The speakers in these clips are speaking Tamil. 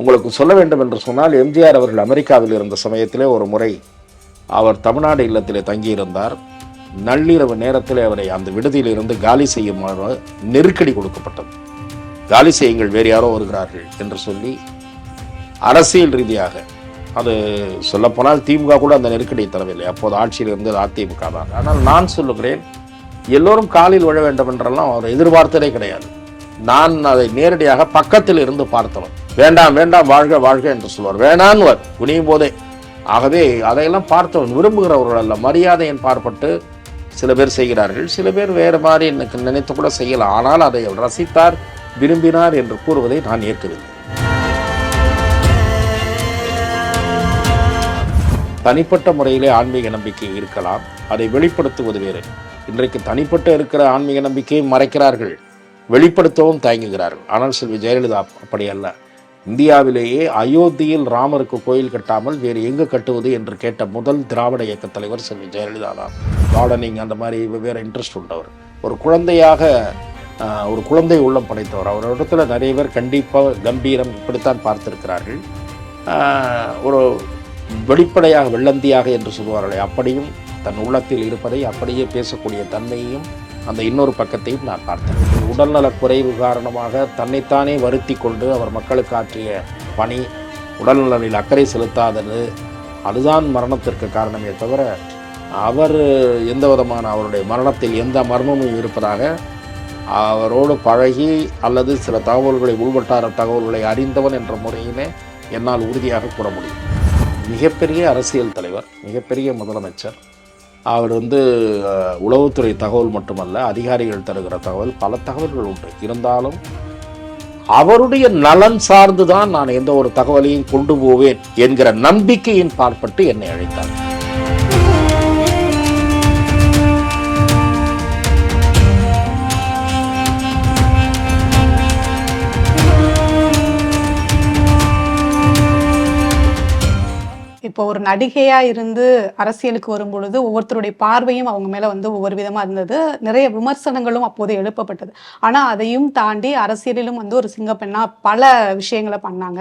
உங்களுக்கு சொல்ல வேண்டும் என்று சொன்னால் எம்ஜிஆர் அவர்கள் அமெரிக்காவில் இருந்த சமயத்திலே ஒரு முறை அவர் தமிழ்நாடு இல்லத்திலே தங்கியிருந்தார். நள்ளிரவு நேரத்தில் அவரை அந்த விடுதியில் இருந்து காலி செய்யுமாறு நெருக்கடி கொடுக்கப்பட்டது. காலி செய்யுங்கள் வேறு யாரோ வருகிறார்கள் என்று சொல்லி அரசியல் ரீதியாக அது சொல்லப்போனால் திமுக கூட அந்த நெருக்கடியை தரவில்லை. அப்போது ஆட்சியில் இருந்தது அதிமுக தான். ஆனால் நான் சொல்லுகிறேன் எல்லோரும் காலில் விழ வேண்டும் என்றெல்லாம் அவர் எதிர்பார்த்ததே கிடையாது. நான் அதை நேரடியாக பக்கத்தில் இருந்து பார்த்தவன். வேண்டாம் வேண்டாம் வாழ்க வாழ்க என்று சொல்வார். வேணான்வர் குனியும் போதே. ஆகவே அதையெல்லாம் பார்த்தவன் விரும்புகிறவர்கள் அல்ல. மரியாதையின் பார்ப்பட்டு சில பேர் செய்கிறார்கள். சில பேர் வேறு மாதிரி எனக்கு நினைத்து கூட செய்யலாம். ஆனால் அதை அவர் ரசித்தார் விரும்பினார் என்று கூறுவதை நான் ஏற்கவில்லை. தனிப்பட்ட முறையிலே ஆன்மீக நம்பிக்கை இருக்கலாம். அதை வெளிப்படுத்துவது வேறு. இன்றைக்கு தனிப்பட்ட இருக்கிற ஆன்மீக நம்பிக்கையை மறைக்கிறார்கள். வெளிப்படுத்தவும் தயங்குகிறார்கள். ஆனால் செல்வி ஜெயலலிதா அப்படி அல்ல. இந்தியாவிலேயே அயோத்தியில் ராமருக்கு கோயில் கட்டாமல் வேறு எங்கு கட்டுவது என்று கேட்ட முதல் திராவிட இயக்க தலைவர் செல்வி ஜெயலலிதா தான். கார்டனிங் அந்த மாதிரி வெவ்வேறு இன்ட்ரெஸ்ட் உண்டவர் ஒரு குழந்தையாக ஒரு குழந்தை உள்ளம் படைத்தவர். அவரிடத்தில் நிறைய பேர் கண்டிப்பாக கம்பீரம் இப்படித்தான் பார்த்திருக்கிறார்கள். ஒரு வெளிப்படையாக வெள்ளந்தியாக என்று சொல்வார்களே அப்படியும் தன் உள்ளத்தில் இருப்பதை அப்படியே பேசக்கூடிய தன்மையையும் அந்த இன்னொரு பக்கத்தையும் நான் பார்த்தேன். உடல்நலக் குறைவு காரணமாக தன்னைத்தானே வருத்தி கொண்டு அவர் மக்களுக்கு ஆற்றிய பணி உடல்நலனில் அக்கறை செலுத்தாதது அதுதான் மரணத்திற்கு காரணமே தவிர அவர் எந்த விதமான அவருடைய மரணத்தில் எந்த மர்மமும் இருப்பதாக அவரோடு பழகி அல்லது சில தகவல்களை உள்வட்டார தகவல்களை அறிந்தவன் என்ற முறையிலே என்னால் உறுதியாக கூற முடியும். மிகப்பெரிய அரசியல் தலைவர் மிகப்பெரிய முதலமைச்சர் அவர் வந்து உளவுத்துறை தகவல் மட்டுமல்ல அதிகாரிகள் தருகிற தகவல் பல தகவல்கள் உண்டு. இருந்தாலும் அவருடைய நலன் சார்ந்துதான் நான் எந்த ஒரு தகவலையும் கொண்டு போவேன் என்கிற நம்பிக்கையின் பார்ப்பட்டு என்னை அழைத்தார். இப்போ ஒரு நடிகையா இருந்து அரசியலுக்கு வரும் பொழுது ஒவ்வொருத்தருடைய பார்வையும் அவங்க மேல வந்து ஒவ்வொரு விதமா இருந்தது. நிறைய விமர்சனங்களும் அப்போது எழுப்பப்பட்டது. ஆனா அதையும் தாண்டி அரசியலிலும் வந்து ஒரு சிங்கப்பெண்ணா பல விஷயங்களை பண்ணாங்க.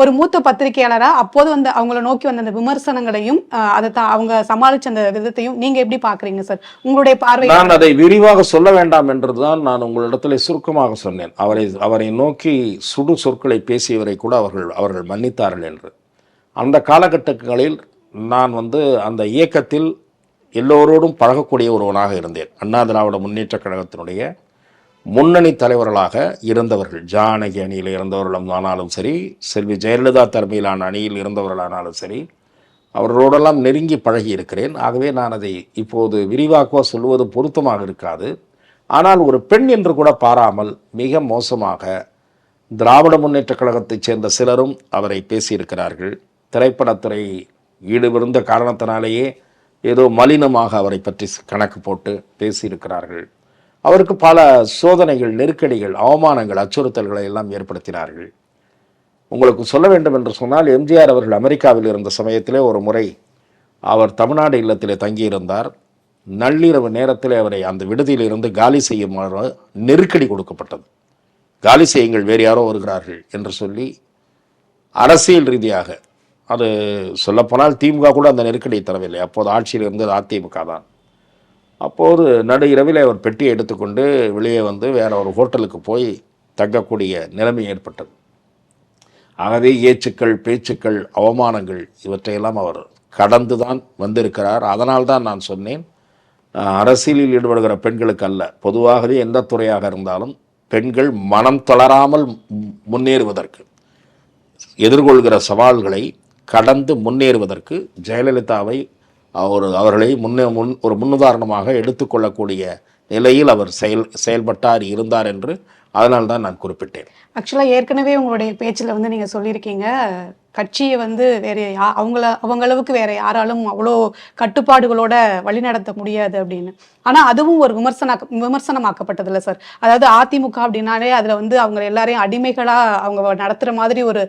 ஒரு மூத்த பத்திரிகையாளரா அப்போது வந்து அவங்கள நோக்கி வந்த அந்த விமர்சனங்களையும் அதை தான் அவங்க சமாளிச்ச அந்த விதத்தையும் நீங்க எப்படி பாக்குறீங்க சார்? உங்களுடைய பார்வை நான் அதை விரிவாக சொல்ல வேண்டாம் என்றுதான் நான் உங்களிடத்தில் சுருக்கமாக சொன்னேன். அவரை அவரை நோக்கி சுடு சொற்களை பேசியவரை கூட அவர்கள் அவர்கள் மன்னித்தார்கள் என்று. அந்த காலகட்டங்களில் நான் வந்து அந்த இயக்கத்தில் எல்லோரோடும் பழகக்கூடிய ஒருவனாக இருந்தேன். அண்ணா திராவிட முன்னேற்ற கழகத்தினுடைய முன்னணி தலைவர்களாக இருந்தவர்கள் ஜானகி அணியில் இருந்தவர்களும் ஆனாலும் சரி செல்வி ஜெயலலிதா தலைமையிலான அணியில் இருந்தவர்களானாலும் சரி அவர்களோடெல்லாம் நெருங்கி பழகி இருக்கிறேன். ஆகவே நான் அதை இப்போது விரிவாக்குவ சொல்லுவது பொருத்தமாக இருக்காது. ஆனால் ஒரு பெண் என்று கூட பாராமல் மிக மோசமாக திராவிட முன்னேற்றக் கழகத்தைச் சேர்ந்த சிலரும் அவரை பேசியிருக்கிறார்கள். திரைப்படத்துறை ஈடுபிருந்த காரணத்தினாலேயே ஏதோ மலினமாக அவரை பற்றி கணக்கு போட்டு பேசியிருக்கிறார்கள். அவருக்கு பல சோதனைகள் நெருக்கடிகள் அவமானங்கள் அச்சுறுத்தல்களை எல்லாம் ஏற்படுத்தினார்கள். உங்களுக்கு சொல்ல வேண்டும் என்று சொன்னால் எம்ஜிஆர் அவர்கள் அமெரிக்காவில் இருந்த சமயத்திலே ஒரு முறை அவர் தமிழ்நாடு இல்லத்திலே தங்கியிருந்தார். நள்ளிரவு நேரத்தில் அவரை அந்த விடுதியிலிருந்து காலி செய்யுமாறு நெருக்கடி கொடுக்கப்பட்டது. காலி செய்யுங்கள் வேறு யாரோ வருகிறார்கள் என்று சொல்லி அரசியல் ரீதியாக அது சொல்லப்போனால் திமுக கூட அந்த நெருக்கடியை தரவில்லை. அப்போது ஆட்சியில் இருந்தது அதிமுக தான். அப்போது நடு இரவில் அவர் பெட்டியை எடுத்துக்கொண்டு வெளியே வந்து வேற ஒரு ஹோட்டலுக்கு போய் தங்கக்கூடிய நிலைமை ஏற்பட்டது. ஆகவே ஏச்சுக்கள் பேச்சுக்கள் அவமானங்கள் இவற்றையெல்லாம் அவர் கடந்து தான் வந்திருக்கிறார். அதனால் தான் நான் சொன்னேன் அரசியலில் ஈடுபடுகிற பெண்களுக்கு அல்ல. பொதுவாகவே எந்த துறையாக இருந்தாலும் பெண்கள் மனம் தளராமல் முன்னேறுவதற்கு எதிர்கொள்கிற சவால்களை கடந்து முன்னேறுவதற்கு ஜெயலலிதாவை அவர் அவர்களை முன்னே முன் ஒரு முன்னுதாரணமாக எடுத்துக்கொள்ளக்கூடிய நிலையில் அவர் செயல் செயல்பட்டார் இருந்தார் என்று அதனால் தான் நான் குறிப்பிட்டேன். ஆக்சுவலா ஏற்கனவே உங்களுடைய பேச்சுல வந்து நீங்க சொல்லியிருக்கீங்க கட்சியை வந்து வேற யா அவங்கள அவங்க அளவுக்கு வேற யாராலும் அவ்வளோ கட்டுப்பாடுகளோட வழிநடத்த முடியாது அப்படின்னு. ஆனா அதுவும் ஒரு விமர்சன விமர்சனமாக்கப்பட்டதில்ல சார். அதாவது அதிமுக அப்படின்னாலே அதுல வந்து அவங்க எல்லாரையும் அடிமைகளா அவங்க நடத்துற மாதிரி ஒரு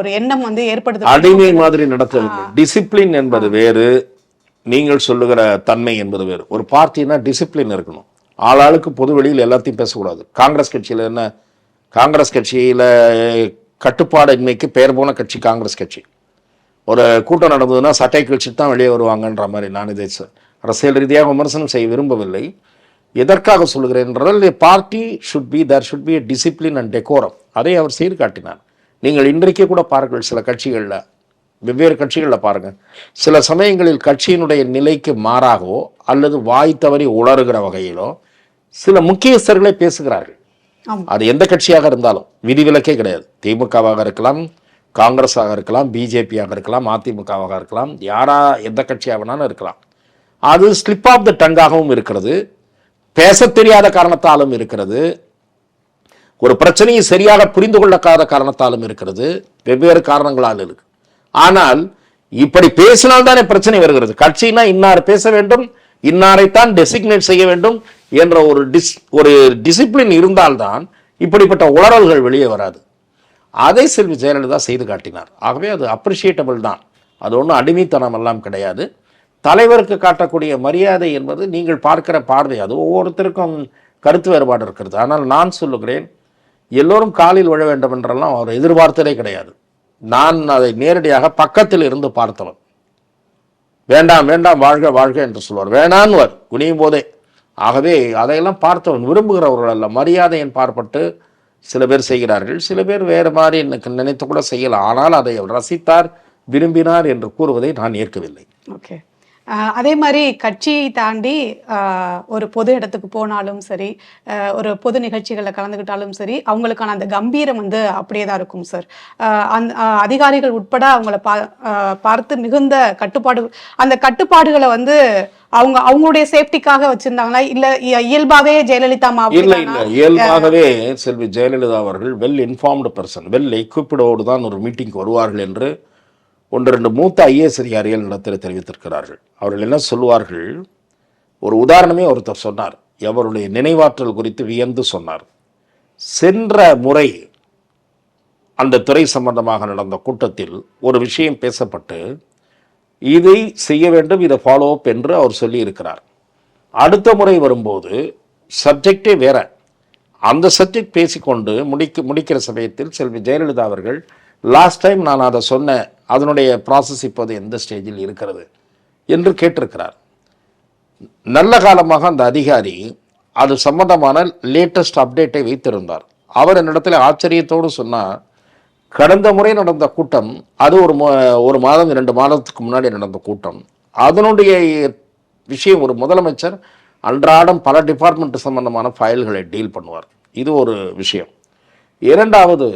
ஒரு எண்ணம் வந்து ஏற்படுது. அடிமை மாதிரி நடத்தவில்லை டிசிப்ளின் என்பது வேறு நீங்கள் சொல்லுகிற தன்மை என்பது வேறு. ஒரு பார்ட்டினா டிசிப்ளின் இருக்கணும். ஆளாளுக்கு பொது வெளியில் எல்லாத்தையும் பேசக்கூடாது. காங்கிரஸ் கட்சியில் என்ன? காங்கிரஸ் கட்சியில் கட்டுப்பாடின்மைக்கு பெயர் போன கட்சி காங்கிரஸ் கட்சி. ஒரு கூட்டம் நடந்ததுன்னா சட்டை கழிச்சுட்டு தான் வெளியே வருவாங்கன்ற மாதிரி நான் இதை அரசியல் ரீதியாக விமர்சனம் செய்ய விரும்பவில்லை. எதற்காக சொல்கிறேன் என்றால் party should be there should be discipline and decorum அதை அவர் செய்து காட்டினார். நீங்கள் இன்றைக்கே கூட பாருங்கள் சில கட்சிகளில் வெவ்வேறு கட்சிகளில் பாருங்கள் சில சமயங்களில் கட்சியினுடைய நிலைக்கு மாறாகவோ அல்லது வாய் தவறி உளறுகிற வகையிலோ சில முக்கியஸ்தர்களே பேசுகிறார்கள். அது எந்த கட்சியாக இருந்தாலும் விதிவிலக்கே கிடையாது. திமுகவாக இருக்கலாம் காங்கிரஸாக இருக்கலாம் பிஜேபியாக இருக்கலாம் அதிமுகவாக இருக்கலாம் யாரா எந்த கட்சியாக வேணாலும் இருக்கலாம். அது ஸ்லிப் ஆஃப் த டங்காகவும் இருக்கிறது. பேசத் தெரியாத காரணத்தாலும் இருக்கிறது. ஒரு பிரச்சனையை சரியாக புரிந்து கொள்ளக்காத காரணத்தாலும் இருக்கிறது. வெவ்வேறு காரணங்களால் இருக்கு. ஆனால் இப்படி பேசினால்தானே பிரச்சனை வருகிறது. கட்சினா இன்னார் பேச வேண்டும் இன்னாரைத்தான் டெசிக்னேட் செய்ய வேண்டும் என்ற ஒரு டிஸ் ஒரு டிசிப்ளின் இருந்தால்தான் இப்படிப்பட்ட உளறல்கள் வெளியே வராது. அதை செல்வி ஜெயலலிதா செய்து காட்டினார். ஆகவே அது அப்ரிஷியேட்டபிள் தான். அது ஒன்றும் அடிமைத்தனம் எல்லாம் கிடையாது. தலைவருக்கு காட்டக்கூடிய மரியாதை என்பது நீங்கள் பார்க்கிற பார்வை அது ஒவ்வொருத்தருக்கும் கருத்து வேறுபாடு இருக்கிறது. ஆனால் நான் சொல்லுகிறேன் எல்லோரும் காலில் விழ வேண்டும் என்றெல்லாம் அவர் எதிர்பார்த்ததே கிடையாது. நான் அதை நேரடியாக பக்கத்தில் இருந்து பார்த்தவன். வேண்டாம் வேண்டாம் வாழ்க வாழ்க என்று சொல்வார். வேணான்வர் குனியும் போதே. ஆகவே அதையெல்லாம் பார்த்தவன் விரும்புகிறவர்கள் அல்ல. மரியாதையின் பார்ப்பட்டு சில பேர் செய்கிறார்கள். சில பேர் வேறு மாதிரி எனக்கு நினைத்து கூட செய்யலாம். ஆனால் அதை அவர் ரசித்தார் விரும்பினார் என்று கூறுவதை நான் ஏற்கவில்லை. ஓகே அதே மாதிரி கட்சியை தாண்டி ஒரு பொது இடத்துக்கு போனாலும் சரி ஒரு பொது நிகழ்ச்சிகளில் கலந்துக்கிட்டாலும் சரி அவங்களுக்கான அந்த கம்பீரம் வந்து அப்படியே தான் இருக்கும் சார். அந்த ஆஹ் அதிகாரிகள் உட்பட அவங்கள பா பார்த்து மிகுந்த கட்டுப்பாடு அந்த கட்டுப்பாடுகளை வந்து அவங்க அவங்களுடைய சேஃப்டிக்காக வச்சிருந்தாங்களா? இல்ல இய- இயல்பாவே ஜெயலலிதா இல்லை? இல்லை. இயல்பாகவே செல்வி ஜெயலலிதா அவர்கள் வெல் இன்ஃபார்ம்டு பர்சன் வெல் எக்யூப்டோடு தான் ஒரு மீட்டிங்க்கு வருவார்கள் என்று ஒன்று ரெண்டு மூத்த ஐஏஎஸ் அதிகாரிகள் இடத்தில் தெரிவித்திருக்கிறார்கள். அவர்கள் என்ன சொல்லுவார்கள்? ஒரு உதாரணமே ஒருத்தர் சொன்னார். அவருடைய நினைவாற்றல் குறித்து வியந்து சொன்னார். சென்ற முறை அந்த துறை சம்பந்தமாக நடந்த கூட்டத்தில் ஒரு விஷயம் பேசப்பட்டு இதை செய்ய வேண்டும் இதை ஃபாலோ அப் என்று அவர் சொல்லியிருக்கிறார். அடுத்த முறை வரும்போது சப்ஜெக்டே வேற. அந்த சப்ஜெக்ட் பேசிக்கொண்டு முடிக்க முடிக்கிற சமயத்தில் செல்வி ஜெயலலிதா அவர்கள் லாஸ்ட் டைம் நான் அதை சொன்னேன் அதனுடைய ப்ராசஸ் இப்போது எந்த ஸ்டேஜில் இருக்கிறது என்று கேட்டிருக்கிறார். நல்ல காலமாக அந்த அதிகாரி அது சம்பந்தமான லேட்டஸ்ட் அப்டேட்டை வைத்திருந்தார். அவர் என்னிடத்தில் ஆச்சரியத்தோடு சொன்னால் கடந்த முறை நடந்த கூட்டம் அது ஒரு ஒரு மாதம் இரண்டு மாதத்துக்கு முன்னாடி நடந்த கூட்டம். அதனுடைய விஷயம் ஒரு முதலமைச்சர் அன்றாடம் பல டிபார்ட்மெண்ட் சம்பந்தமான ஃபைல்களை டீல் பண்ணுவார். இது ஒரு விஷயம். இரண்டாவது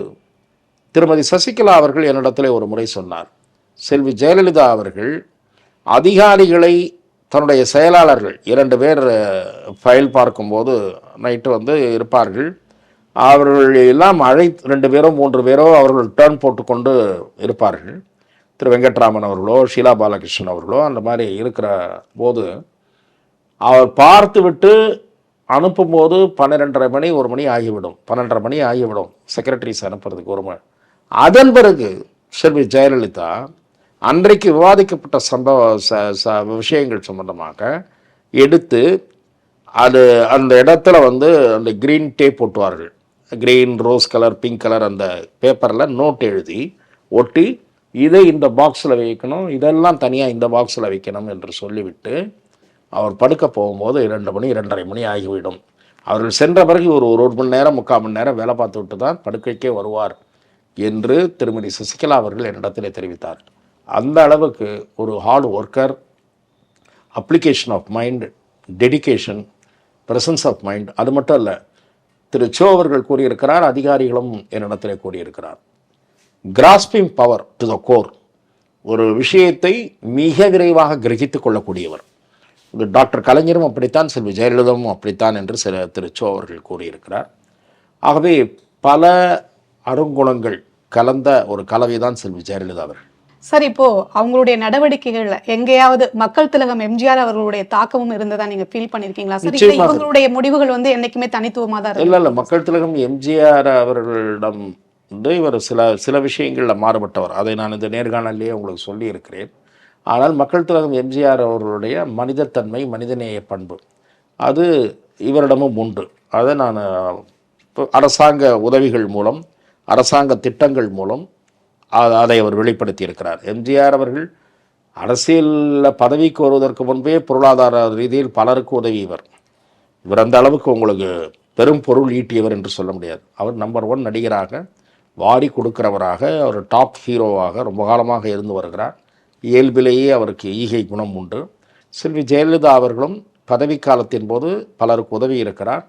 திருமதி சசிகலா அவர்கள் என்னிடத்தில் ஒரு முறை சொன்னார். செல்வி ஜெயலலிதா அவர்கள் அதிகாரிகளை தன்னுடைய செயலாளர்கள் இரண்டு பேர் ஃபைல் பார்க்கும்போது நைட்டு வந்து இருப்பார்கள். அவர்கள் எல்லாம் அழை ரெண்டு பேரோ மூன்று பேரோ அவர்கள் டேர்ன் போட்டுக்கொண்டு இருப்பார்கள். திரு வெங்கட்ராமன் அவர்களோ ஷீலா பாலகிருஷ்ணன் அவர்களோ அந்த மாதிரி இருக்கிற போது அவர் பார்த்து விட்டு அனுப்பும்போது பன்னிரெண்டரை மணி ஒரு மணி ஆகிவிடும். பன்னெண்டரை மணி ஆகிவிடும். செக்ரட்டரிஸ் அனுப்புறதுக்கு ஒரு மணி அதன் பிறகு செல்வி ஜெயலலிதா அன்றைக்கு விவாதிக்கப்பட்ட சம்பவ ச ச விஷயங்கள் சம்பந்தமாக எடுத்து அது அந்த இடத்துல வந்து அந்த green tape ஒட்டுவார்கள் green rose colour pink colour அந்த பேப்பரில் நோட் எழுதி ஒட்டி இதை இந்த பாக்ஸில் வைக்கணும் இதெல்லாம் தனியாக இந்த பாக்ஸில் வைக்கணும் என்று சொல்லிவிட்டு அவர் படுக்க போகும்போது இரண்டு மணி இரண்டரை மணி ஆகிவிடும். அவர்கள் சென்ற பிறகு ஒரு ஒரு மணி நேரம் முக்கால் மணி நேரம் வேலை பார்த்து விட்டு தான் படுக்கைக்கே வருவார். என்று திருமதி சசிகலா அவர்கள் என்னிடத்தில் தெரிவித்தார். அந்த அளவுக்கு ஒரு hard worker application of mind dedication presence of mind அது மட்டும் இல்லை திரு சோ அவர்கள் கூறியிருக்கிறார் அதிகாரிகளும் என்னிடத்தில் கூறியிருக்கிறார். Grasping power to the core ஒரு விஷயத்தை மிக விரைவாக கிரகித்து கொள்ளக்கூடியவர். இது டாக்டர் கலைஞரும் அப்படித்தான் செல்வி ஜெயலலிதாவும் அப்படித்தான் என்று சில திரு சோ அவர்கள் கூறியிருக்கிறார். ஆகவே பல அருங்குணங்கள் கலந்த ஒரு கலவை தான் செல்வி ஜெயலலிதா அவர்கள். சார் இப்போ அவங்களுடைய நடவடிக்கைகள்ல எங்கேயாவது மக்கள் திலகம் எம்ஜிஆர் அவர்களுடைய தாக்கமும் இருந்ததா நீங்க ஃபீல் பண்ணிருக்கீங்களா? சார். இவங்களுடைய முடிவுகள் வந்து என்னைக்குமே தனித்துவமா தான் இல்லை இல்லை மக்கள் திலகம் எம்ஜிஆர் அவர்களிடம் வந்து இவர் சில சில விஷயங்களில் மாறுபட்டவர். அதை நான் இந்த நேர்காணல்லையே உங்களுக்கு சொல்லி இருக்கிறேன் ஆனால் மக்கள் திலகம் எம்ஜிஆர் அவர்களுடைய மனிதத்தன்மை மனிதநேய பண்பு அது இவரிடமும் உண்டு. அதை நான் அரசாங்க உதவிகள் மூலம் அரசாங்க திட்டங்கள் மூலம் அதை அவர் வெளிப்படுத்தி இருக்கிறார் எம்ஜிஆர் அவர்கள் அரசியலில் பதவிக்கு வருவதற்கு முன்பே பொருளாதார ரீதியில் பலருக்கு உதவியவர். இவர் அந்த அளவுக்கு உங்களுக்கு பெரும் பொருள் ஈட்டியவர் என்று சொல்ல முடியாது. அவர் நம்பர் ஒன் நடிகராக வாரி கொடுக்கிறவராக அவர் டாப் ஹீரோவாக ரொம்ப காலமாக இருந்து வருகிறார். இயல்பிலேயே அவருக்கு ஈகை குணம் உண்டு. செல்வி ஜெயலலிதா அவர்களும் பதவி காலத்தின் போது பலருக்கு உதவி இருக்கிறார்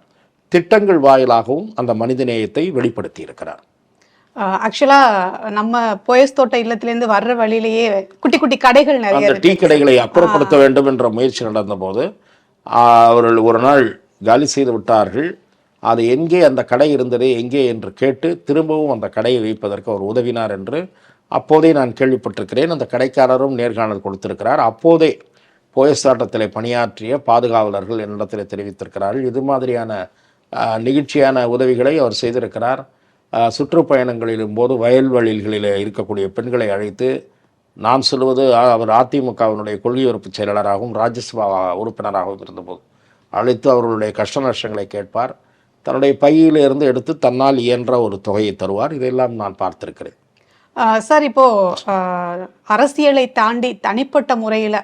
திட்டங்கள் வாயிலாகவும் அந்த மனிதநேயத்தை வெளிப்படுத்தி இருக்கிறார் ஆக்சுவலா நம்ம போயஸ் தோட்ட இல்லத்திலேருந்து வர்ற வழியிலேயே குட்டி குட்டி கடைகள் நிறைய அந்த டீ கடைகளை அப்புறப்படுத்த வேண்டும் என்ற முயற்சி நடந்தபோது அவர்கள் ஒரு நாள் காலி செய்து விட்டார்கள். அது எங்கே அந்த கடை இருந்தது எங்கே என்று கேட்டு திரும்பவும் அந்த கடையை வைப்பதற்கு அவர் உதவினார் என்று அப்போதே நான் கேள்விப்பட்டிருக்கிறேன். அந்த கடைக்காரரும் நேர்காணல் கொடுத்திருக்கிறார். அப்போதே போயஸ்தாட்டத்தில் பணியாற்றிய பாதுகாவலர்கள் என்னிடத்தில் தெரிவித்திருக்கிறார்கள். இது மாதிரியான நெகிழ்ச்சியான உதவிகளை அவர் செய்திருக்கிறார். சுற்றுப்பயணங்களிலும் போது வயல்வெளிகளில் இருக்கக்கூடிய பெண்களை அழைத்து நான் சொல்வது அவர் அதிமுகவினுடைய கொள்கை உறுப்பு செயலாளராகவும் ராஜ்யசபா உறுப்பினராகவும் இருந்தபோது அழைத்து அவர்களுடைய கஷ்ட நஷ்டங்களை கேட்பார். தன்னுடைய பையிலிருந்து எடுத்து தன்னால் இயன்ற ஒரு தொகையை தருவார். இதையெல்லாம் நான் பார்த்திருக்கிறேன். சார் இப்போ அரசியலை தாண்டி தனிப்பட்ட முறையில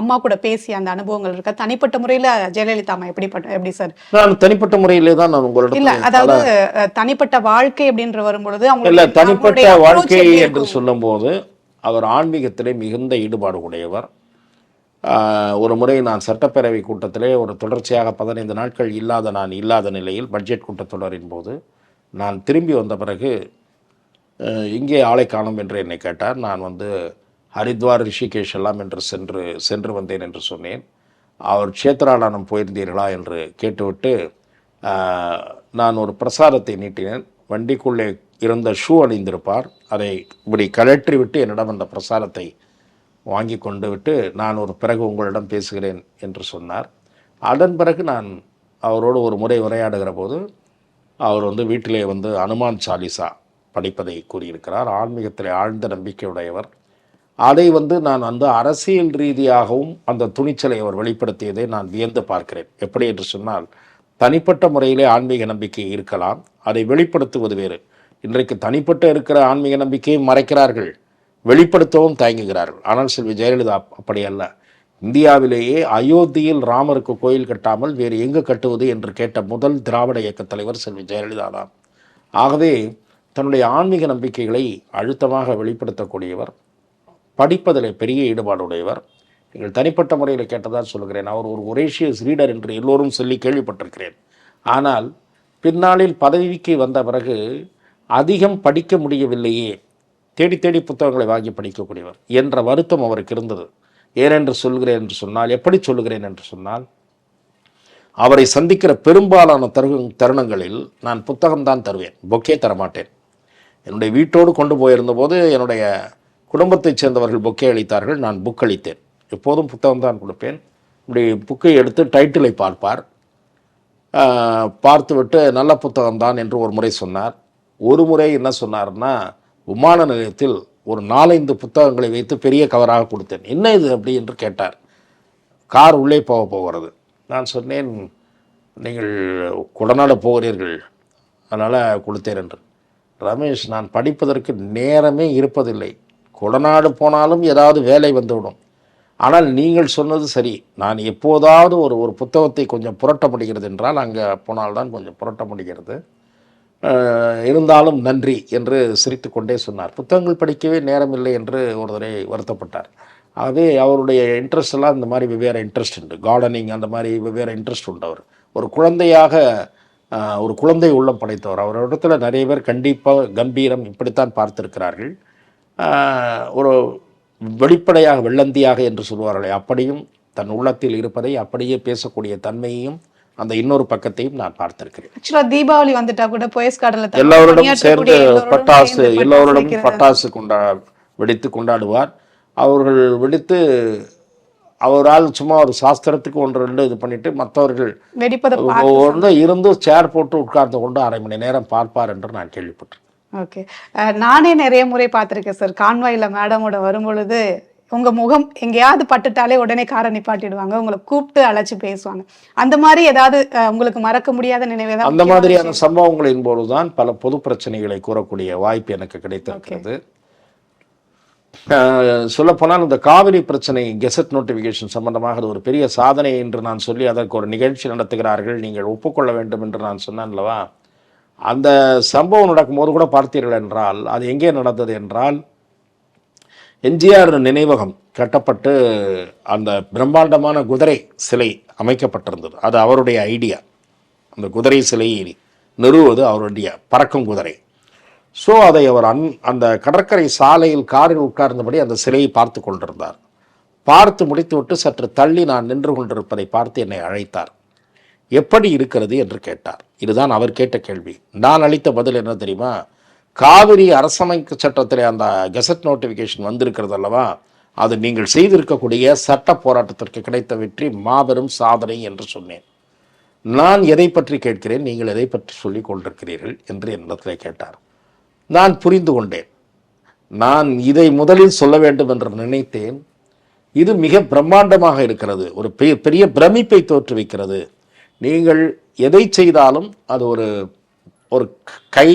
அம்மா கூட பேசிய அந்த அனுபவங்கள் இருக்கா? தனிப்பட்ட முறையில ஜெயலலிதா அம்மா எப்படிப்பட்ட எப்படி சார்? நான் தனிப்பட்ட முறையிலே தான் நான் இல்ல உங்களிடம் அதாவது தனிப்பட்ட வாழ்க்கை அப்படின்ற வரும்பொழுது இல்ல அவங்களுடைய தனிப்பட்ட வாழ்க்கை எப்படி என்று? சொல்லும்போது அவர் ஆன்மீகத்திலே மிகுந்த ஈடுபாடு உடையவர். ஒரு முறை நான் சட்டப்பேரவை கூட்டத்திலே ஒரு தொடர்ச்சியாக பதினைந்து நாட்கள் இல்லாத நான் இல்லாத நிலையில் பட்ஜெட் கூட்டத்தொடரின் போது நான் திரும்பி வந்த பிறகு இங்கே ஆளை காணும் என்று என்னை கேட்டார். நான் வந்து ஹரித்வார் ரிஷிகேஷ் எல்லாம் என்று சென்று சென்று வந்தேன் என்று சொன்னேன். அவர் க்ஷேத்ராடானம் போயிருந்தீர்களா என்று கேட்டுவிட்டு நான் ஒரு பிரசாரத்தை நீட்டினேன். வண்டிக்குள்ளே இருந்த ஷூ அணிந்திருப்பார். அதை இப்படி கழற்றி விட்டு என்னிடம் அந்த பிரசாரத்தை வாங்கி கொண்டு விட்டு நான் ஒரு பிறகு உங்களிடம் பேசுகிறேன் என்று சொன்னார். அதன் பிறகு நான் அவரோடு ஒரு முறை உரையாடுகிற போது அவர் வந்து வீட்டிலே வந்து அனுமான் சாலிசா படிப்பதை கூறியிருக்கிறார். ஆன்மீகத்தில் ஆழ்ந்த நம்பிக்கையுடையவர். அதை வந்து நான் வந்து அரசியல் ரீதியாகவும் அந்த துணிச்சலை அவர் வெளிப்படுத்தியதை நான் வியந்து பார்க்கிறேன். எப்படி என்று சொன்னால் தனிப்பட்ட முறையிலே ஆன்மீக நம்பிக்கை இருக்கலாம் அதை வெளிப்படுத்துவது வேறு. இன்றைக்கு தனிப்பட்ட இருக்கிற ஆன்மீக நம்பிக்கையை மறைக்கிறார்கள் வெளிப்படுத்தவும் தயங்குகிறார்கள். ஆனால் செல்வி ஜெயலலிதா அப்படி அல்ல. இந்தியாவிலேயே அயோத்தியில் ராமருக்கு கோயில் கட்டாமல் வேறு எங்கு கட்டுவது என்று கேட்ட முதல் திராவிட இயக்கத் தலைவர் செல்வி ஜெயலலிதா தான் ஆகவே தன்னுடைய ஆன்மீக நம்பிக்கைகளை அழுத்தமாக வெளிப்படுத்தக்கூடியவர் படிப்பதில் பெரிய ஈடுபாடுடையவர். நீங்கள் தனிப்பட்ட முறையில் கேட்டதாக சொல்கிறேன் அவர் ஒரு ஒரேஷியஸ் ரீடர் என்று எல்லோரும் சொல்லி கேள்விப்பட்டிருக்கிறேன். ஆனால் பின்னாளில் பதவிக்கு வந்த பிறகு அதிகம் படிக்க முடியவில்லையே தேடி தேடி புத்தகங்களை வாங்கி படிக்கக்கூடியவர் என்ற வருத்தம் அவருக்கு இருந்தது. ஏனென்று சொல்கிறேன் என்று சொன்னால் எப்படி சொல்கிறேன் என்று சொன்னால் அவரை சந்திக்கிற பெரும்பாலான தரு தருணங்களில் நான் புத்தகம்தான் தருவேன் பொக்கே தரமாட்டேன். என்னுடைய வீட்டோடு கொண்டு போயிருந்தபோது என்னுடைய குடும்பத்தைச் சேர்ந்தவர்கள் புக்கை அளித்தார்கள். நான் புக் அளித்தேன். எப்போதும் புத்தகம் தான் கொடுப்பேன். இப்படி புக்கை எடுத்து டைட்டிலை பார்ப்பார். பார்த்துவிட்டு நல்ல புத்தகம் தான் என்று ஒரு முறை சொன்னார். ஒரு முறை என்ன சொன்னார்னா விமான நிலையத்தில் ஒரு நாலைந்து புத்தகங்களை வைத்து பெரிய கவராக கொடுத்தேன். என்ன இது? அப்படி என்று கேட்டார். கார் உள்ளே போக போகிறது. நான் சொன்னேன் நீங்கள் கொடநாடு போகிறீர்கள். அதனால் கொடுத்தேன் என்று. ரமேஷ் நான் படிப்பதற்கு நேரமே இருப்பதில்லை. குடநாடு போனாலும் ஏதாவது வேலை வந்துவிடும். ஆனால் நீங்கள் சொன்னது சரி. நான் எப்போதாவது ஒரு ஒரு புத்தகத்தை கொஞ்சம் புரட்ட முடிகிறது என்றால் அங்கே போனால்தான் கொஞ்சம் புரட்ட முடிகிறது இருந்தாலும் நன்றி என்று சிரித்துக்கொண்டே சொன்னார். புத்தகங்கள் படிக்கவே நேரமில்லை என்று ஒரு தடவை வருத்தப்பட்டார். ஆகவே அவருடைய இன்ட்ரெஸ்ட் எல்லாம் இந்த மாதிரி வெவ்வேறு இன்ட்ரெஸ்ட் உண்டு. கார்டனிங் அந்த மாதிரி வெவ்வேறு இன்ட்ரெஸ்ட் உண்டு அவர். ஒரு குழந்தையாக ஒரு குழந்தை உள்ளம் படைத்தவர். அவரிடத்துல நிறைய பேர் கண்டிப்பாக கம்பீரம் இப்படித்தான் பார்த்திருக்கிறார்கள். ஒரு வெளிப்படையாக வெள்ளந்தியாக என்று சொல்வார்களே அப்படியும் தன் உள்ளத்தில் இருப்பதை அப்படியே பேசக்கூடிய தன்மையையும் அந்த இன்னொரு பக்கத்தையும் நான் பார்த்திருக்கிறேன். ஆக்சுவலா தீபாவளி வந்துட்டா கூட போயஸ் எல்லோரிடம் சேர்ந்து பட்டாசு எல்லோரிடம் வைக்கிறது. பட்டாசு கொண்டா வெடித்து கொண்டாடுவார். அவர்கள் வெடித்து அவரால் சும்மா ஒரு சாஸ்திரத்துக்கு ஒன்று ரெண்டு இது பண்ணிட்டு மற்றவர்கள் வந்து இருந்து சேர் போட்டு உட்கார்ந்து கொண்டு அரை மணி நேரம் பார்ப்பார் என்று நான் கேள்விப்பட்டேன் ஓகே. நானே நிறைய முறை பார்த்திருக்கேன் சார். கான்வாயில மேடமோட வரும்பொழுது உங்க முகம் எங்கேயாவது பட்டுட்டாலே உடனே காரை நிப்பாட்டிடுவாங்க. உங்களை கூப்பிட்டு அழைச்சு பேசுவாங்க. அந்த மாதிரி ஏதாவது உங்களுக்கு மறக்க முடியாத நினைவு அந்த மாதிரியான சம்பவங்களின் போதுதான் பல பொது பிரச்சனைகளை கூறக்கூடிய வாய்ப்பு எனக்கு கிடைத்திருக்கிறது. சொல்லப்போனால் இந்த காவிரி பிரச்சனை கெசட் நோட்டிஃபிகேஷன் சம்பந்தமாக அது ஒரு பெரிய சாதனை என்று நான் சொல்லி அதற்கு ஒரு நிகழ்ச்சி நடத்துகிறார்கள். நீங்கள் ஒப்புக்கொள்ள வேண்டும் என்று நான் சொன்னேன் அல்லவா? அந்த சம்பவம் நடக்கும்போது கூட பார்த்தீர்கள் என்றால் அது எங்கே நடந்தது என்றால் எம்ஜிஆர் நினைவகம் கட்டப்பட்டு அந்த பிரம்மாண்டமான குதிரை சிலை அமைக்கப்பட்டிருந்தது. அது அவருடைய ஐடியா. அந்த குதிரை சிலையை நிறுவுவது அவருடைய பறக்கும் குதிரை. ஸோ அதை அவர் அன் அந்த கடற்கரை சாலையில் காரில் உட்கார்ந்தபடி அந்த சிலையை பார்த்து கொண்டிருந்தார். பார்த்து முடித்துவிட்டு சற்று தள்ளி நான் நின்று கொண்டிருப்பதை பார்த்து என்னை அழைத்தார். எப்படி இருக்கிறது? என்று கேட்டார். இதுதான் அவர் கேட்ட கேள்வி. நான் அளித்த பதில் என்ன தெரியுமா? காவிரி அரசமைப்பு சட்டத்தில் அந்த கெசட் நோட்டிஃபிகேஷன் வந்திருக்கிறது அல்லவா? அது நீங்கள் செய்திருக்கக்கூடிய சட்ட போராட்டத்திற்கு கிடைத்த வெற்றி மாபெரும் சாதனை என்று சொன்னேன். நான் எதை பற்றி கேட்கிறேன்? நீங்கள் எதை பற்றி சொல்லிக் கொண்டிருக்கிறீர்கள்? என்று என்னிடத்தில் கேட்டார். நான் புரிந்து கொண்டேன். நான் இதை முதலில் சொல்ல வேண்டும் என்று நினைத்தேன். இது மிக பிரம்மாண்டமாக இருக்கிறது. ஒரு பெரிய பெரிய பிரமிப்பை தோற்றுவிக்கிறது. நீங்கள் எதை செய்தாலும் அது ஒரு ஒரு கை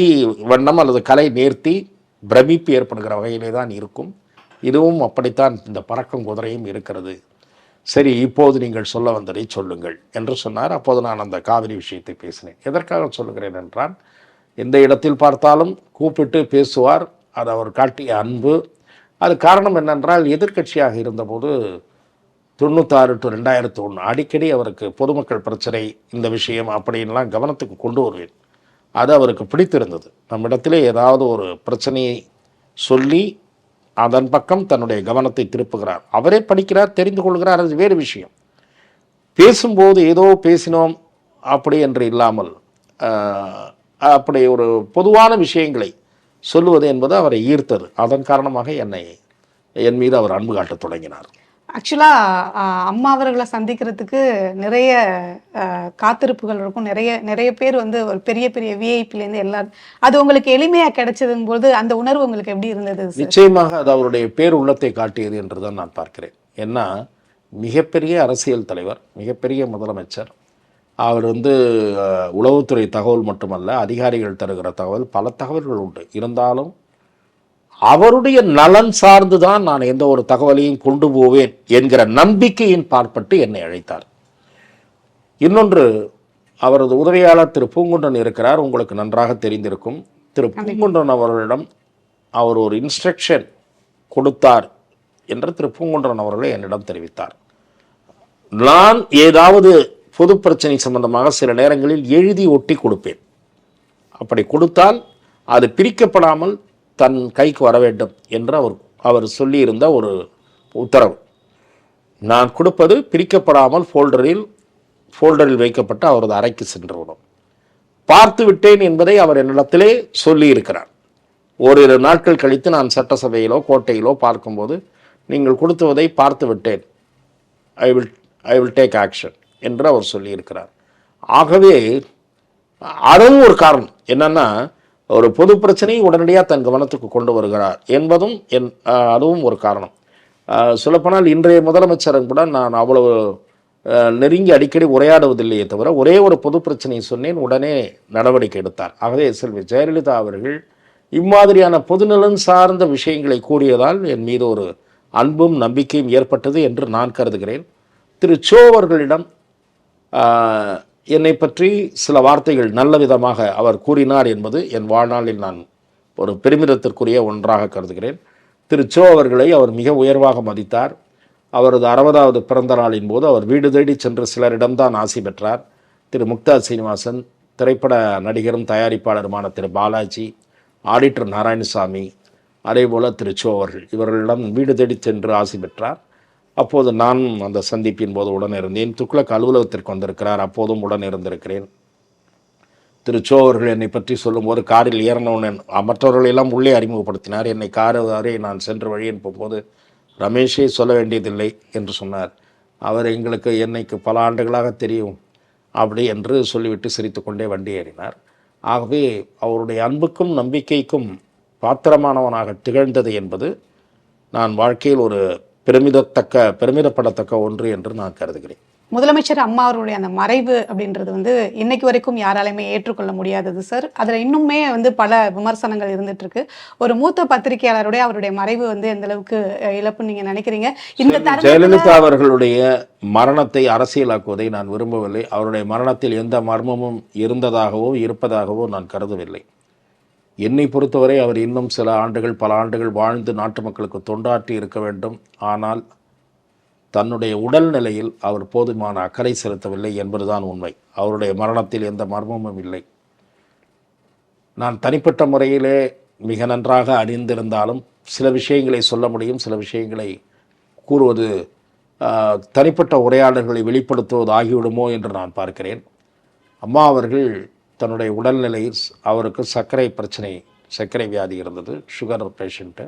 வண்ணம் அல்லது கலை நேர்த்தி பிரமிப்பு ஏற்படுகிற வகையிலே தான் இருக்கும். இதுவும் அப்படித்தான் இந்த பறக்கும் குதிரையும் இருக்கிறது. சரி இப்போது நீங்கள் சொல்ல வந்ததை சொல்லுங்கள் என்று சொன்னார். அப்போது நான் அந்த காவிரி விஷயத்தை பேசினேன். எதற்காக சொல்லுகிறேன் என்றால் எந்த இடத்தில் பார்த்தாலும் கூப்பிட்டு பேசுவார் அது அவர் காட்டிய அன்பு. அது காரணம் என்னென்றால் எதிர்க்கட்சியாக இருந்தபோது தொண்ணூத்தாறு டு ரெண்டாயிரத்து ஒன்று அடிக்கடி அவருக்கு பொதுமக்கள் பிரச்சனை இந்த விஷயம் அப்படின்லாம் கவனத்துக்கு கொண்டு வருவேன். அது அவருக்கு பிடித்திருந்தது. நம்மிடத்திலே ஏதாவது ஒரு பிரச்சனையை சொல்லி அதன் பக்கம் தன்னுடைய கவனத்தை திருப்புகிறார். அவரே படிக்கிறார் தெரிந்து கொள்கிறார் அது வேறு விஷயம். பேசும்போது ஏதோ பேசினோம் அப்படி என்று இல்லாமல் அப்படி ஒரு பொதுவான விஷயங்களை சொல்லுவது என்பது அவரை ஈர்த்தது. அதன் காரணமாக என்னை என் மீது அவர் அன்பு காட்டத் தொடங்கினார். ஆக்சுவலா அம்மா அவர்களை சந்திக்கிறதுக்கு நிறைய காத்திருப்புகள் இருக்கும். நிறைய நிறைய பேர் வந்து ஒரு பெரிய பெரிய விஐபில இருந்து எல்லாரும் அது உங்களுக்கு எளிமையா கிடைச்சதும் போது அந்த உணர்வு உங்களுக்கு எப்படி இருந்தது நிச்சயமாக அது அவருடைய பேர் உள்ளத்தை காட்டியது என்று தான் நான் பார்க்கிறேன். ஏன்னா மிகப்பெரிய அரசியல் தலைவர் மிகப்பெரிய முதலமைச்சர் அவர் வந்து உளவுத்துறை தகவல் மட்டுமல்ல அதிகாரிகள் தருகிற தகவல் பல தகவல்கள் உண்டு. இருந்தாலும் அவருடைய நலன் சார்ந்து தான் நான் எந்த ஒரு தகவலையும் கொண்டு போவேன் என்கிற நம்பிக்கையின் பார்ப்பட்டு என்னை அழைத்தார். இன்னொன்று அவரது உதவியாளர் திரு பூங்குன்றன் இருக்கிறார். உங்களுக்கு நன்றாக தெரிந்திருக்கும். திரு பூங்குன்றன் அவர்களிடம் அவர் ஒரு இன்ஸ்ட்ரக்ஷன் கொடுத்தார் என்று திரு பூங்குன்றன் அவர்களே என்னிடம் தெரிவித்தார். நான் ஏதாவது பொது பிரச்சனை சம்பந்தமாக சில நேரங்களில் எழுதி ஒட்டி கொடுப்பேன். அப்படி கொடுத்தால் அது பிரிக்கப்படாமல் தன் கைக்கு வர வேண்டும் என்று அவர் அவர் சொல்லியிருந்த ஒரு உத்தரவு. நான் கொடுப்பது பிரிக்கப்படாமல் ஃபோல்டரில் ஃபோல்டரில் வைக்கப்பட்டு அவரது அறைக்கு சென்றுவிடும். பார்த்து விட்டேன் என்பதை அவர் என்னிடத்திலே சொல்லியிருக்கிறார். ஓரிரு நாட்கள் கழித்து நான் சட்டசபையிலோ கோட்டையிலோ பார்க்கும்போது நீங்கள் கொடுத்துவதை பார்த்து விட்டேன். I will I will take action என்று அவர் சொல்லியிருக்கிறார். ஆகவே அதுவும் ஒரு காரணம். என்னன்னா ஒரு பொது பிரச்சனையை உடனடியாக தன் கவனத்துக்கு கொண்டு வருகிறார் என்பதும் என் அதுவும் ஒரு காரணம். சொல்லப்போனால் இன்றைய முதலமைச்சரும் கூட நான் அவ்வளவு நெருங்கி அடிக்கடி உரையாடுவதில்லையே தவிர ஒரே ஒரு பொது பிரச்சனையை சொன்னேன் உடனே நடவடிக்கை எடுத்தார். ஆகவே செல்வி ஜெயலலிதா அவர்கள் இம்மாதிரியான பொதுநலன் சார்ந்த விஷயங்களை கூறியதால் என் மீது ஒரு அன்பும் நம்பிக்கையும் ஏற்பட்டது என்று நான் கருதுகிறேன். திரு. சோ அவர்களிடம் என்னை பற்றி சில வார்த்தைகள் நல்ல விதமாக அவர் கூறினார் என்பது என் வாழ்நாளில் நான் ஒரு பெருமிதத்திற்குரிய ஒன்றாக கருதுகிறேன். திரு சோ அவர்களை அவர் மிக உயர்வாக மதித்தார். அவரது அறுபதாவது பிறந்த நாளின் போது அவர் வீடு தேடி சென்று சிலரிடம்தான் ஆசி பெற்றார். திரு முக்தா சீனிவாசன் திரைப்பட நடிகரும் தயாரிப்பாளருமான திரு பாலாஜி ஆடிட்டர் நாராயணசாமி அதேபோல திரு சோ அவர்கள் இவர்களிடம் வீடு தேடி சென்று ஆசி பெற்றார். அப்போது நான் அந்த சந்திப்பின் போது உடன் இருந்தேன் துக்ளக் அலுவலகத்திற்கு வந்திருக்கிறார். அப்போதும் உடன் இருந்திருக்கிறேன் திரு சோ அவர்கள் என்னை பற்றி சொல்லும்போது காரில் ஏறினவுடன் மற்றவர்களெல்லாம் உள்ளே அறிமுகப்படுத்தினார். என்னை கார் வரை நான் சென்று வழியின் போகும்போது ரமேஷே சொல்ல வேண்டியதில்லை என்று சொன்னார். அவர் எங்களுக்கு என்னைக்கு பல ஆண்டுகளாக தெரியும் அப்படி என்று சொல்லிவிட்டு சிரித்துக்கொண்டே வண்டி ஏறினார். ஆகவே அவருடைய அன்புக்கும் நம்பிக்கைக்கும் பாத்திரமானவனாக திகழ்ந்தது என்பது நான் வாழ்க்கையில் ஒரு பெருமிதத்தக்க பெருமிதப்படத்தக்க ஒன்று என்று நான் கருதுகிறேன். முதலமைச்சர் அம்மா அவருடைய அந்த மறைவு அப்படின்றது வந்து இன்னைக்கு வரைக்கும் யாராலையுமே ஏற்றுக்கொள்ள முடியாதது சார் அதுல இன்னுமே வந்து பல விமர்சனங்கள் இருந்துட்டு இருக்கு ஒரு மூத்த பத்திரிகையாளருடைய அவருடைய மறைவு வந்து எந்த அளவுக்கு அஹ், இழப்புன்னு நீங்க நினைக்கிறீங்க? இந்த ஜெயலலிதா அவர்களுடைய மரணத்தை அரசியலாக்குவதை நான் விரும்பவில்லை. அவருடைய மரணத்தில் எந்த மர்மமும் இருந்ததாகவோ இருப்பதாகவோ நான் கருதவில்லை. என்னை பொறுத்தவரை அவர் இன்னும் சில ஆண்டுகள் பல ஆண்டுகள் வாழ்ந்து நாட்டு மக்களுக்கு தொண்டாற்றி இருக்க வேண்டும். ஆனால் தன்னுடைய உடல்நிலையில் அவர் போதுமான அக்கறை செலுத்தவில்லை என்பதுதான் உண்மை. அவருடைய மரணத்தில் எந்த மர்மமும் இல்லை. நான் தனிப்பட்ட முறையிலே மிக நன்றாக அறிந்திருந்தாலும் சில விஷயங்களை சொல்ல முடியும் சில விஷயங்களை கூறுவது தனிப்பட்ட உரையாடல்களை வெளிப்படுத்துவது ஆகிவிடுமோ என்று நான் பார்க்கிறேன். அம்மா அவர்கள் தன்னுடைய உடல்நிலையில் அவருக்கு சர்க்கரை பிரச்சனை சர்க்கரை வியாதி இருந்தது சுகர் பேஷண்ட்டு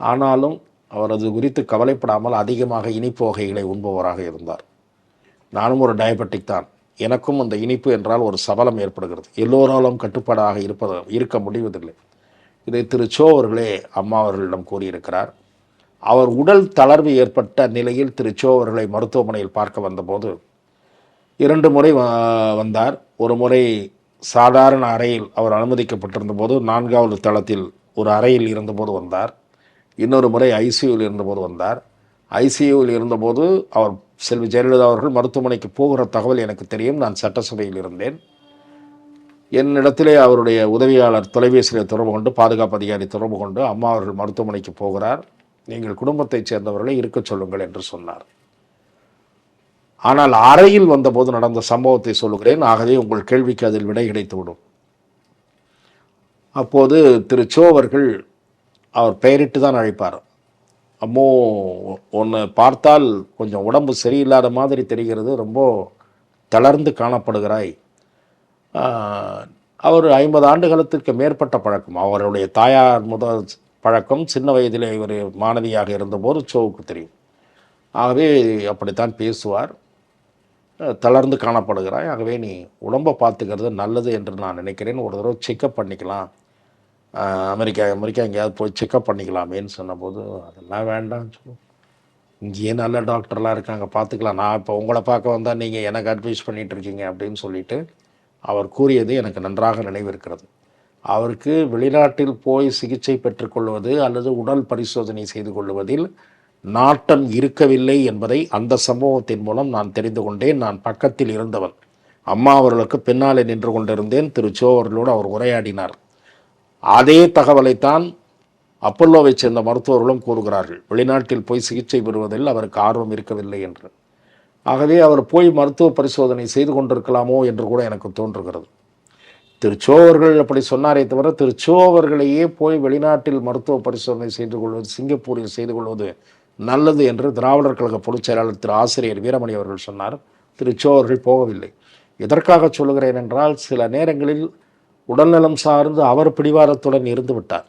ஆனாலும் அவர் அது குறித்து கவலைப்படாமல் அதிகமாக இனிப்பு வகைகளை உண்பவராக இருந்தார். நானும் ஒரு டயபெட்டிக் தான். எனக்கும் அந்த இனிப்பு என்றால் ஒரு சபலம் ஏற்படுகிறது. எல்லோராலும் கட்டுப்பாடாக இருப்பது இருக்க முடிவதில்லை. இதை திரு சோ அவர்களே அம்மா அவர்களிடம் கூறியிருக்கிறார். அவர் உடல் தளர்வு ஏற்பட்ட நிலையில் திரு சோ அவர்களை மருத்துவமனையில் பார்க்க வந்தபோது இரண்டு முறை வந்தார். ஒரு முறை சாதாரண அறையில் அவர் அனுமதிக்கப்பட்டிருந்த போது நான்காவது தளத்தில் ஒரு அறையில் இருந்தபோது வந்தார். இன்னொரு முறை ஐசியூவில் இருந்தபோது வந்தார். ஐசியூவில் இருந்தபோது அவர் செல்வி ஜெயலலிதா அவர்கள் மருத்துவமனைக்கு போகிற தகவல் எனக்கு தெரியும். நான் சட்டசபையில் இருந்தேன். என்னிடத்திலே அவருடைய உதவியாளர் தொலைபேசியில் தொடர்பு கொண்டு பாதுகாப்பு அதிகாரி தொடர்பு கொண்டு அம்மா அவர்கள் மருத்துவமனைக்கு போகிறார். நீங்கள் குடும்பத்தைச் சேர்ந்தவர்களை இருக்கச் சொல்லுங்கள் என்று சொன்னார். ஆனால் அறையில் வந்தபோது நடந்த சம்பவத்தை சொல்லுகிறேன். ஆகவே உங்கள் கேள்விக்கு அதில் விடை கிடைத்துவிடும். அப்போது திரு சோ அவர்கள் அவர் பெயரிட்டு தான் அழைப்பார். அம்மோ ஒன்று பார்த்தால் கொஞ்சம் உடம்பு சரியில்லாத மாதிரி தெரிகிறது. ரொம்ப தளர்ந்து காணப்படுகிறாய். அவர் ஐம்பது ஆண்டுகளுக்கு மேற்பட்ட பழக்கம். அவருடைய தாயார் முதல் பழக்கம் சின்ன வயதிலே இவர் மாணவியாக இருந்தபோது சோவுக்கு தெரியும். ஆகவே அப்படித்தான் பேசுவார். தளர்ந்து காணப்படுகிறாய். ஆகவே நீ உடம்பை பார்த்துக்கிறது நல்லது என்று நான் நினைக்கிறேன். ஒரு தடவை செக்கப் பண்ணிக்கலாம். அமெரிக்கா அமெரிக்கா எங்கேயாவது போய் செக்கப் பண்ணிக்கலாமேன்னு சொன்னபோது அதெல்லாம் வேண்டாம்னு சொல்லுவோம் இங்கேயே நல்ல டாக்டர்லாம் இருக்காங்க. பார்த்துக்கலாம். நான் இப்போ உங்களை பார்க்க வந்தால் நீங்கள் எனக்கு அட்வைஸ் பண்ணிகிட்ருக்கீங்க அப்படின்னு சொல்லிட்டு அவர் கூறியது எனக்கு நன்றாக நினைவிருக்கிறது. அவருக்கு வெளிநாட்டில் போய் சிகிச்சை பெற்றுக்கொள்வது அல்லது உடல் பரிசோதனை செய்து கொள்வதில் நாட்டம் இருக்கவில்லை என்பதை அந்த சம்பவத்தின் மூலம் நான் தெரிந்து கொண்டேன். நான் பக்கத்தில் இருந்தவன். அம்மா அவர்களுக்கு பின்னாலே நின்று கொண்டிருந்தேன். திரு சோ அவர்களோடு அவர் உரையாடினார். அதே தகவலைத்தான் அப்பல்லோவை சேர்ந்த மருத்துவர்களும் கூறுகிறார்கள். வெளிநாட்டில் போய் சிகிச்சை பெறுவதில் அவருக்கு ஆர்வம் இருக்கவில்லை என்று. ஆகவே அவர் போய் மருத்துவ பரிசோதனை செய்து கொண்டிருக்கலாமோ என்று கூட எனக்கு தோன்றுகிறது. திரு சோ அவர்கள் அப்படி சொன்னாரே தவிர திரு சோ அவர்களையே போய் வெளிநாட்டில் மருத்துவ பரிசோதனை செய்து கொள்வது சிங்கப்பூரில் செய்து கொள்வது நல்லது என்று திராவிடர் கழக பொதுச் செயலாளர் திரு ஆசிரியர் வீரமணி அவர்கள் சொன்னார். திரு சோ அவர்கள் போகவில்லை. எதற்காக சொல்லுகிறேன் என்றால் சில நேரங்களில் உடல்நலம் சார்ந்து அவர் பிடிவாரத்துடன் இருந்து விட்டார்.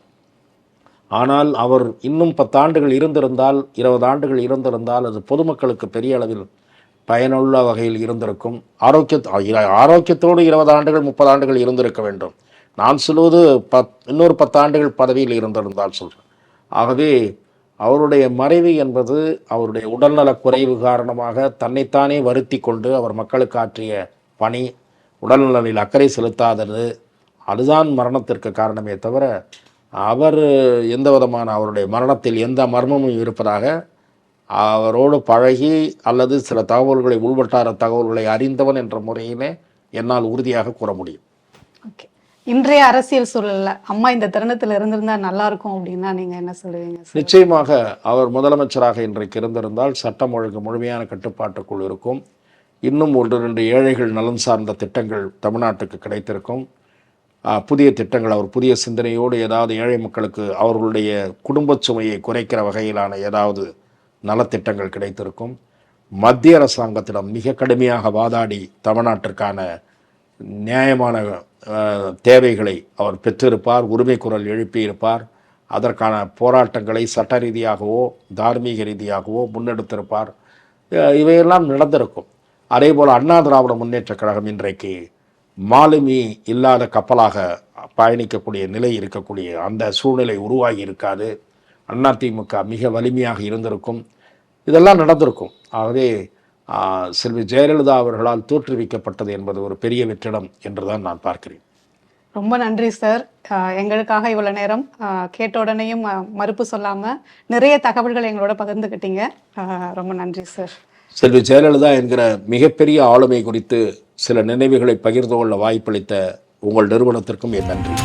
ஆனால் அவர் இன்னும் பத்தாண்டுகள் இருந்திருந்தால் இருபது ஆண்டுகள் இருந்திருந்தால் அது பொதுமக்களுக்கு பெரிய அளவில் பயனுள்ள வகையில் இருந்திருக்கும். ஆரோக்கிய ஆரோக்கியத்தோடு இருபது ஆண்டுகள் முப்பது ஆண்டுகள் இருந்திருக்க வேண்டும். நான் சொல்வது பத் இன்னொரு பத்தாண்டுகள் பதவியில் இருந்திருந்தால் சொல்கிறேன் ஆகவே அவருடைய மறைவு என்பது அவருடைய உடல்நலக் குறைவு காரணமாக தன்னைத்தானே வருத்தி கொண்டு அவர் மக்களுக்கு ஆற்றிய பணி உடல்நலனில் அக்கறை செலுத்தாதது அதுதான் மரணத்திற்கு காரணமே தவிர அவர் எந்த விதமான அவருடைய மரணத்தில் எந்த மர்மமும் இருப்பதாக அவரோடு பழகி அல்லது சில தகவல்களை உள்வட்டார தகவல்களை அறிந்தவன் என்ற முறையிலே என்னால் உறுதியாக கூற முடியும். ஓகே. இன்றைய அரசியல் சூழல்ல அம்மா இந்த தருணத்துல இருந்திருந்தா நல்லா இருக்கும் அப்படின்னா நீங்க என்ன சொல்லுவீங்க நிச்சயமாக அவர் முதலமைச்சராக இன்றைக்கு இருந்திருந்தால் சட்டம் ஒழுங்கு முழுமையான கட்டுப்பாட்டுக்குள் இருக்கும். இன்னும் ஒன்று ரெண்டு ஏழைகள் நலன் சார்ந்த திட்டங்கள் தமிழ்நாட்டுக்கு கிடைத்திருக்கும். புதிய திட்டங்கள் அவர் புதிய சிந்தனையோடு ஏதாவது ஏழை மக்களுக்கு அவர்களுடைய குடும்பச் சுமையை குறைக்கிற வகையிலான ஏதாவது நலத்திட்டங்கள் கிடைத்திருக்கும். மத்திய அரசாங்கத்திடம் மிக கடுமையாக வாதாடி தமிழ்நாட்டிற்கான நியாயமான தேவைகளை அவர் பெற்றிருப்பார் உரிமை குரல் எழுப்பியிருப்பார் அதற்கான போராட்டங்களை சட்ட ரீதியாகவோ தார்மீக ரீதியாகவோ முன்னெடுத்திருப்பார். இவையெல்லாம் நடந்திருக்கும். அதே போல் அண்ணா திராவிட முன்னேற்றக் கழகம் இன்றைக்கு மாலுமி இல்லாத கப்பலாக பயணிக்கக்கூடிய நிலை இருக்கக்கூடிய அந்த சூழ்நிலை உருவாகி இருக்காது. அதிமுக மிக வலிமையாக இருந்திருக்கும். இதெல்லாம் நடந்திருக்கும். ஆகவே செல்வி ஜெயலலிதா அவர்களால் தோற்றுவிக்கப்பட்டது என்பது ஒரு பெரிய வெற்றிடம் என்றுதான் நான் பார்க்கிறேன். ரொம்ப நன்றி சார். எங்களுக்காக இவ்வளோ நேரம் கேட்ட உடனேயும் மறுப்பு சொல்லாமல் நிறைய தகவல்களை எங்களோட பகிர்ந்துக்கிட்டீங்க ரொம்ப நன்றி சார். செல்வி ஜெயலலிதா என்கிற மிகப்பெரிய ஆளுமை குறித்து சில நினைவுகளை பகிர்ந்து கொள்ள வாய்ப்பளித்த உங்கள் நிறுவனத்திற்கும் என் நன்றி.